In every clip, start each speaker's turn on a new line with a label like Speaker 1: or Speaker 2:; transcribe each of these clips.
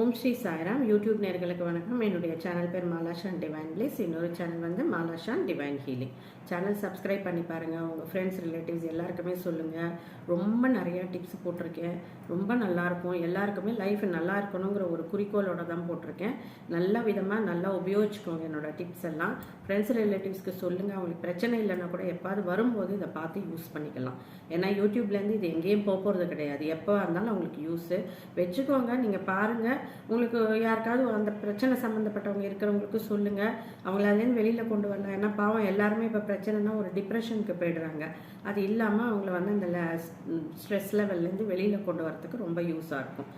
Speaker 1: ஓம் Sri Sairam. YouTube நேர்களுக்கு வணக்கம். என்னுடைய சேனல் பேர் மாலாஷான் டிவைன் பிளேஸ். இன்னொரு சேனல் வந்து Malashan divine healing. Channel subscribe பண்ணி பாருங்கள் உங்கள் ஃப்ரெண்ட்ஸ் ரிலேட்டிவ்ஸ் எல்லாருக்குமே சொல்லுங்கள் ரொம்ப நிறையா டிப்ஸ் போட்டிருக்கேன். ரொம்ப நல்லாயிருக்கும் எல்லாருக்குமே லைஃப் நல்லா இருக்கணுங்கிற ஒரு குறிக்கோளோட தான் போட்டிருக்கேன். நல்ல விதமாக நல்லா உபயோகிச்சுக்கோங்க என்னோட டிப்ஸ் எல்லாம். ஃப்ரெண்ட்ஸ் ரிலேட்டிவ்ஸ்க்கு சொல்லுங்கள் அவங்களுக்கு பிரச்சனை இல்லைன்னா கூட எப்பாவது வரும்போது இதை பார்த்து யூஸ் பண்ணிக்கலாம். ஏன்னா யூடியூப்லேருந்து இது எங்கேயும் போக போகிறது கிடையாது. எப்போ இருந்தாலும் அவங்களுக்கு யூஸு வச்சுக்கோங்க. நீங்கள் பாருங்கள் உங்களுக்கு யாருக்காவது அந்த பிரச்சனை சம்மந்தப்பட்டவங்க இருக்கிறவங்களுக்கு சொல்லுங்கள் அவங்கள அதுலேருந்து வெளியில் கொண்டு வரலாம். ஏன்னா பாவம் எல்லாருமே இப்போ பிரச்சனைனா ஒரு டிப்ரெஷனுக்கு போயிடுறாங்க. அது இல்லாமல் அவங்கள வந்து அந்த ஸ்ட்ரெஸ் லெவல்லேருந்து வெளியில் கொண்டு வரத்துக்கு ரொம்ப யூஸாக இருக்கும்.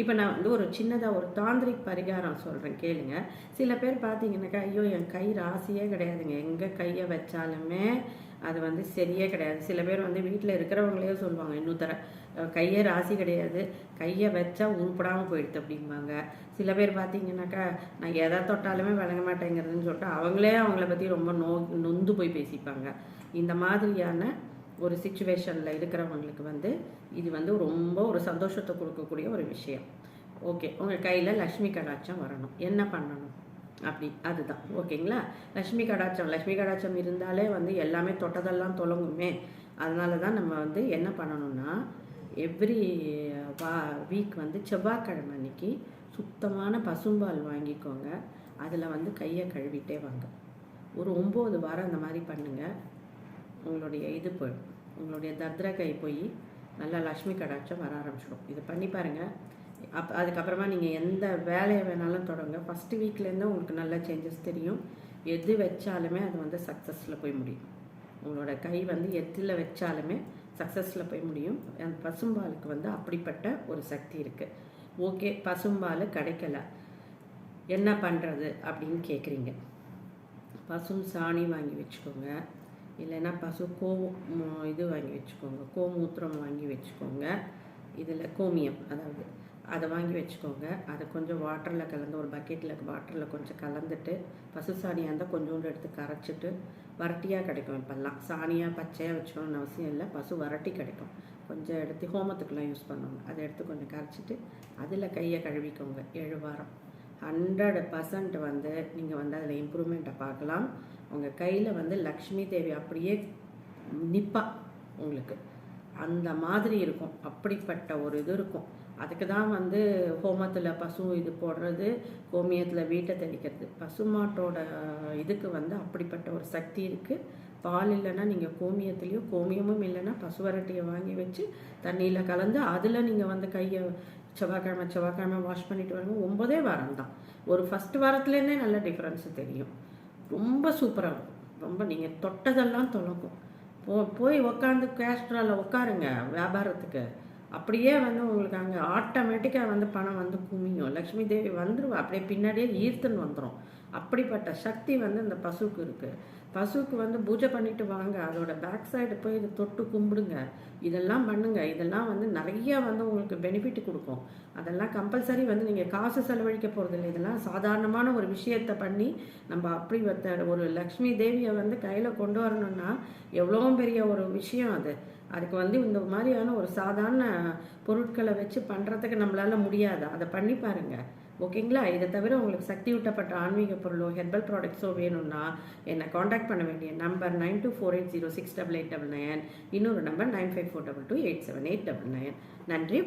Speaker 1: இப்போ நான் வந்து ஒரு சின்னதாக ஒரு தாந்திரிக் பரிகாரம் சொல்கிறேன் கேளுங்க. சில பேர் பார்த்தீங்கன்னாக்கா ஐயோ என் கை ராசியே கிடையாதுங்க. எங்கே கையை வச்சாலுமே அது வந்து சரியே கிடையாது. சில பேர் வந்து வீட்டில் இருக்கிறவங்களே சொல்லுவாங்க இன்னும் தர கையே ராசி கிடையாது கையை வச்சா உருப்படாமல் போயிடுது அப்படிம்பாங்க. சில பேர் பார்த்தீங்கன்னாக்கா நான் எதை தொட்டாலுமே விளங்க மாட்டேங்கிறதுன்னு சொல்லிட்டு அவங்களே அவங்கள பற்றி ரொம்ப நோ நொந்து போய் பேசிப்பாங்க. இந்த மாதிரியான ஒரு சுச்சுவேஷனில் இருக்கிறவங்களுக்கு வந்து இது வந்து ரொம்ப ஒரு சந்தோஷத்தை கொடுக்கக்கூடிய ஒரு விஷயம். ஓகே உங்கள் கையில் லக்ஷ்மி கடாட்சம் வரணும். என்ன பண்ணணும்? அப்படி அதுதான். ஓகேங்களா? லக்ஷ்மி கடாச்சம் லக்ஷ்மி கடாச்சம் இருந்தாலே வந்து எல்லாமே தொட்டதெல்லாம் தொலங்குமே. அதனால தான் நம்ம வந்து என்ன பண்ணணும்னா எவ்ரி வா வீக் வந்து செவ்வாய்க்கிழமை அன்னைக்கு சுத்தமான பசும்பால் வாங்கிக்கோங்க. அதில் வந்து கையை கழுவிட்டே வாங்க. ஒரு ஒம்பது வாரம் அந்த மாதிரி பண்ணுங்கள் உங்களுடைய இது போய் உங்களுடைய தத்ரா கை போய் நல்லா லக்ஷ்மி கடாட்சம் வர ஆரம்பிச்சிடும். இதை பண்ணி பாருங்கள் அப் அதுக்கப்புறமா நீங்கள் எந்த வேலையை வேணாலும் தொடங்க. ஃபஸ்ட்டு வீக்லேருந்து உங்களுக்கு நல்ல சேஞ்சஸ் தெரியும். எது வச்சாலுமே அது வந்து சக்ஸஸில் போய் முடியும். உங்களோட கை வந்து எத்தில் வச்சாலுமே சக்ஸஸில் போய் முடியும். அந்த பசும்பாலுக்கு வந்து அப்படிப்பட்ட ஒரு சக்தி இருக்குது ஓகே பசும்பால் கிடைக்கல. என்ன பண்ணுறது அப்படின்னு கேட்குறீங்க பசும் சாணி வாங்கி வச்சுக்கோங்க. இல்லைன்னா பசு கோ இது வாங்கி வச்சுக்கோங்க. கோமூத்திரம் வாங்கி வச்சுக்கோங்க. இதில் கோமியம் அதாவது அதை வாங்கி வச்சுக்கோங்க. அதை கொஞ்சம் வாட்டரில் கலந்து ஒரு பக்கெட்டில் வாட்டரில் கொஞ்சம் கலந்துட்டு பசு சாணியாக இருந்தால் கொஞ்சோண்டு எடுத்து கரைச்சிட்டு வரட்டியாக கிடைக்கும் இப்போல்லாம். சாணியாக பச்சையாக வச்சுக்கணும்னு அவசியம் இல்லை. பசு வரட்டி கிடைக்கும். கொஞ்சம் எடுத்து ஹோமத்துக்கெலாம் யூஸ் பண்ணுவாங்க. அதை எடுத்து கொஞ்சம் கரைச்சிட்டு அதில் கையை கழுவிக்கோங்க. ஏழு வாரம். ஹண்ட்ரட் பர்சன்ட் வந்து நீங்கள் வந்து அதில் இம்ப்ரூவ்மெண்ட்டை பார்க்கலாம். உங்கள் கையில் வந்து லக்ஷ்மி தேவி அப்படியே நிற்பா உங்களுக்கு. அந்த மாதிரி இருக்கும். அப்படிப்பட்ட ஒரு இது இருக்கும். அதுக்கு தான் வந்து ஹோமத்தில் பசு இது போடுறது கோமியத்தில் வீட்டை தெளிக்கிறது. பசுமாட்டோட இதுக்கு வந்து அப்படிப்பட்ட ஒரு சக்தி இருக்குது பால் இல்லைன்னா நீங்கள் கோமியத்துலேயும் கோமியமும் இல்லைன்னா பசுவரட்டியை வாங்கி வச்சு தண்ணியில் கலந்து அதில் நீங்கள் வந்து கையை செவ்வாய்க்கிழமை செவ்வாய்க்கிழமை வாஷ் பண்ணிட்டு வரணும் ஒம்பதே வாரம் தான். ஒரு ஃபஸ்ட் வாரத்துலேருந்தே நல்ல டிஃப்ரென்ஸ் தெரியும். ரொம்ப சூப்பராக இருக்கும். ரொம்ப நீங்கள் தொட்டதெல்லாம் தொலைக்கும். போ போய் உக்காந்து கேஸ்ட்ராவில் உட்காருங்க வியாபாரத்துக்கு. அப்படியே வந்து உங்களுக்கு அங்கே ஆட்டோமேட்டிக்காக வந்து பணம் வந்து குமியும். லக்ஷ்மி தேவி வந்துடுவா அப்படியே பின்னாடியே ஈர்த்துன்னு வந்துடும் அப்படிப்பட்ட சக்தி வந்து இந்த பசுக்கு இருக்குது பசுக்கு வந்து பூஜை பண்ணிட்டு வாங்க. அதோட பேக் சைடு போய் இதை தொட்டு கும்பிடுங்க. இதெல்லாம் பண்ணுங்க. இதெல்லாம் வந்து நிறைய வந்து உங்களுக்கு பெனிஃபிட் கொடுக்கும். அதெல்லாம் கம்பல்சரி வந்து நீங்கள் காசு செலவழிக்க போகிறதில்ல இதெல்லாம் சாதாரணமான ஒரு விஷயத்தை பண்ணி நம்ம அப்படி ஒரு லக்ஷ்மி தேவியை வந்து கையில் கொண்டு வரணும்னா எவ்வளோ பெரிய ஒரு விஷயம் அது. அதுக்கு வந்து இந்த மாதிரியான ஒரு சாதாரண பொருட்களை வச்சு பண்ணுறதுக்கு நம்மளால் முடியாது. அதை பண்ணி பாருங்கள் ஓகேங்களா? இதை தவிர உங்களுக்கு சக்தி ஊட்டப்பட்ட ஆன்மீக பொருளோ ஹெர்பல் ப்ராடக்ட்ஸோ வேணும்னா என்னை காண்டாக்ட் பண்ண வேண்டிய number nine two four eight zero six double eight double nine இன்னொரு number nine five four double two eight seven eight double nine நன்றி